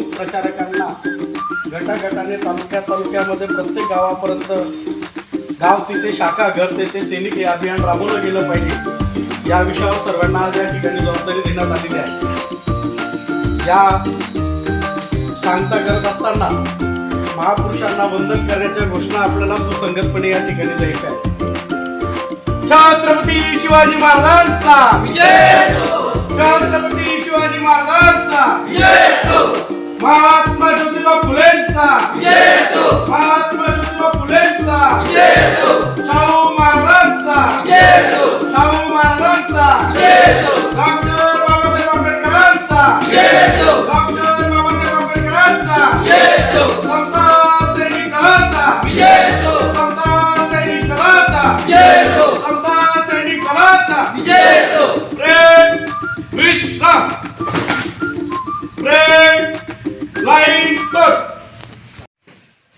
प्रचारकांना गटागटाने तालुक्या तालुक्यामध्ये प्रत्येक गावापर्यंत गाव तिथे शाखा घर तेथे सैनिक हे अभियान राबवलं गेलं पाहिजे. या विषयावर सर्वांना आज या ठिकाणी जबाबदारी देण्यात आलेली आहे. या सांगता करत असताना महापुरुषांना वंदन करण्याच्या घोषणा आपल्याला सुसंगतपणे या ठिकाणी द्यायच्या आहे छत्रपती शिवाजी महाराजांचा! छत्रपती शिवाजी महाराजांचा! महात्मा ज्योतिबा फुलेंचा. महात्मा ज्योतिबा फुलेंचा.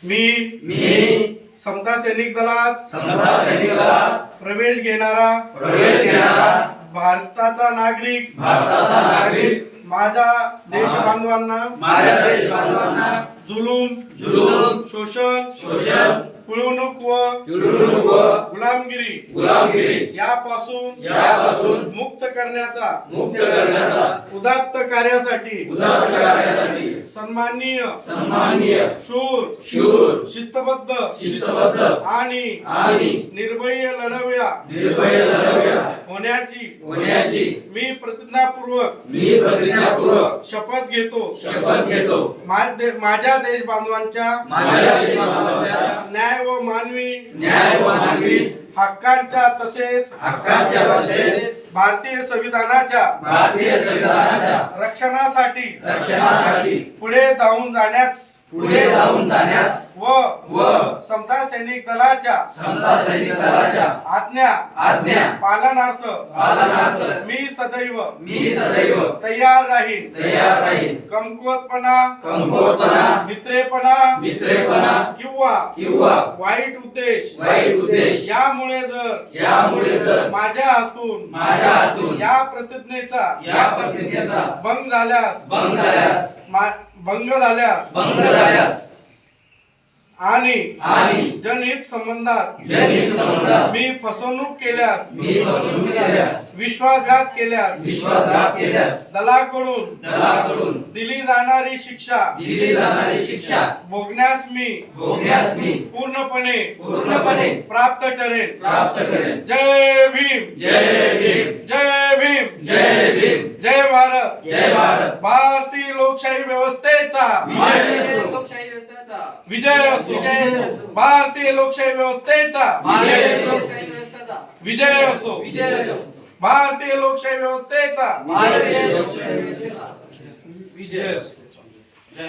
मी मी समता सैनिक दलात समता सैनिकाला प्रवेश घेणारा प्रवेश घेणारा भारताचा नागरिक भारताचा नागरिक माझ्या देश बांधवांना माझ्या देश बांधवांना जुलूम जुलूम, शोषण शोषण, पिळवणूक व पिळवणूक व गुलामगिरी. गुलामगिरी. यापासून यापासून मुक्त करण्याचा मुक्त करण्याचा उदात्त कार्यासाठी उदात्त कार्यासाठी. सन्माननीय सन्माननीय. शूर शूर. शिस्तबद्ध शिस्तबद्ध. आणि आणि निर्भय लढवया. निर्भय लढवया. होण्याची. होण्याची. मी प्रतिज्ञापूर्वक. मी प्रतिज्ञापूर्वक. शपथ घेतो. शपथ घेतो. माझ्या देश बांधवांच्या माझ्या देश बांधवांच्या न्याय व मानवी न्याय व मानवी हक्कांच्या तसेच हक्कांच्या तसेच भारतीय संविधानाच्या भारतीय संविधानाच्या रक्षणासाठी रक्षणासाठी पुढे धावून जाण्यास पुढे जाऊन जाण्यास व व समता सैनिक दलाच्या समता सैनिक दलाच्या आज्ञा आज्ञा पालनार्थ पालनार्थ मी सदैव मी सदैव तयार राहीन. तयार राहील कमकुवतपणा कमकुवतपणा मित्रेपणा मित्रेपणा किंवा किंवा वाईट उद्देश वाईट उद्देश यामुळे जर यामुळे जर माझ्या हातून माझ्या हातून या प्रतिज्ञेचा या प्रतिज्ञेचा भंग झाल्यास भंग झाल्यास भंग झाल्यास. भंग झाल्यास. आणि आणि जनहित संबंधात. जनहित संबंधात. मी फसवणूक केल्यास. मी फसवणूक केल्यास. विश्वासघात केल्यास. विश्वासघात केल्यास. दलाकडून. दलाकडून. दिली जाणारी शिक्षा. दिली जाणारी शिक्षा. भोगण्यास मी. भोगण्यास मी. पूर्णपणे. पूर्णपणे. प्राप्त करेन. प्राप्त करेन. जय भीम. जय भीम. जय भीम. जय भीम. जय भारत. जय भारत. भारतीय लोकशाही. लोकशाही व्यवस्थेचा विजय असो. भारतीय लोकशाही व्यवस्थेचा विजय असो. लोकशाही व्यवस्थेचा विजय असो विजय असो. भारतीय लोकशाही व्यवस्थेचा भारतीय लोकशाही व्यवस्थेचा विजय असो.